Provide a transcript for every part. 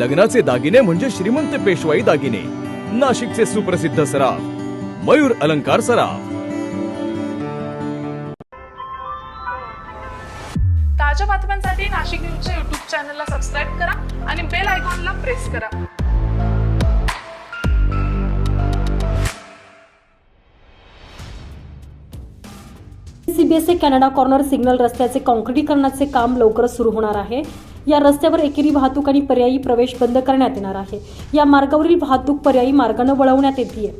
लग्नाचे दागिने म्हणजे श्रीमंत पेशवाई दागिने. नाशिकचे सुप्रसिद्ध सराफ मयूर अलंकार सराफ. ताज्या बातम्यांसाठी नाशिक न्यूजच्या युट्यूब चॅनलला सबस्क्राईब करा आणि बेल आयकॉनला प्रेस करा. सीबीएसए कॅनडा कॉर्नर सिग्नल रस्त्याचे काँक्रिटीकरणाचे काम लवकरच सुरू होणार आहे. या रस्त्यावर एकेरी वाहतूक आणि पर्यायी प्रवेश बंद करण्यात येणार आहे. या मार्गावरील वाहतूक पर्यायी मार्गानं वळवण्यात येते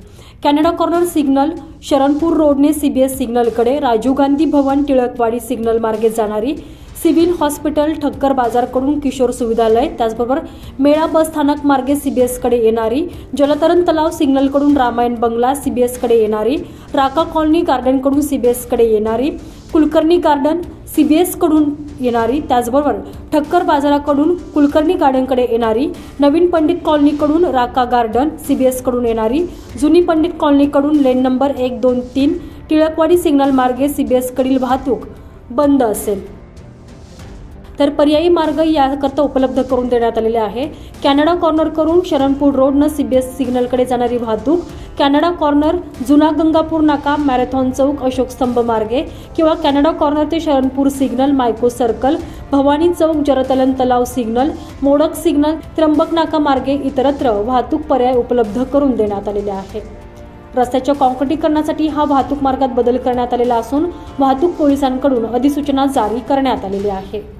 कॅनडा कॉर्नर सिग्नल शरणपूर रोडने सीबीएस सिग्नलकडे राजीव गांधी भवन टिळकवाडी सिग्नल मार्गे जाणारी सिव्हिल हॉस्पिटल ठक्कर बाजारकडून किशोर सुविधालय त्याचबरोबर मेळा बस स्थानक मार्गे सीबीएसकडे येणारी जलतरण तलाव सिग्नलकडून रामायण बंगला सीबीएसकडे येणारी राका कॉलनी गार्डनकडून सीबीएसकडे येणारी कुलकर्णी गार्डन सीबीएसकडून येणारी त्याचबरोबर ठक्कर बाजाराकडून कुलकर्णी गार्डनकडे येणारी नवीन पंडित कॉलनीकडून राका गार्डन सी बी एसकडून येणारी जुनी पंडित कॉलनीकडून लेन नंबर एक दोन तीन टिळकवाडी सिग्नल मार्गे सी बी एसकडील वाहतूक बंद असेल. तर पर्यायी मार्ग याकरता उपलब्ध करून देण्यात आलेले आहे. कॅनडा कॉर्नर करून शरणपूर रोडनं सीबीएस सिग्नलकडे जाणारी वाहतूक कॅनडा कॉर्नर जुना गंगापूर नाका मॅरेथॉन चौक अशोक स्तंभ मार्गे किंवा कॅनडा कॉर्नर ते Sharanpur signal Mico circle Bhavani चौक जरतलन तलाव सिग्नल मोडक सिग्नल त्र्यंबक नाका मार्गे इतरत्र वाहतूक पर्याय उपलब्ध करून देण्यात आलेले आहे. रस्त्याच्या कॉन्क्रिटीकरणासाठी हा वाहतूक मार्गात बदल करण्यात आलेला असून वाहतूक पोलिसांकडून अधिसूचना जारी करण्यात आलेली आहे.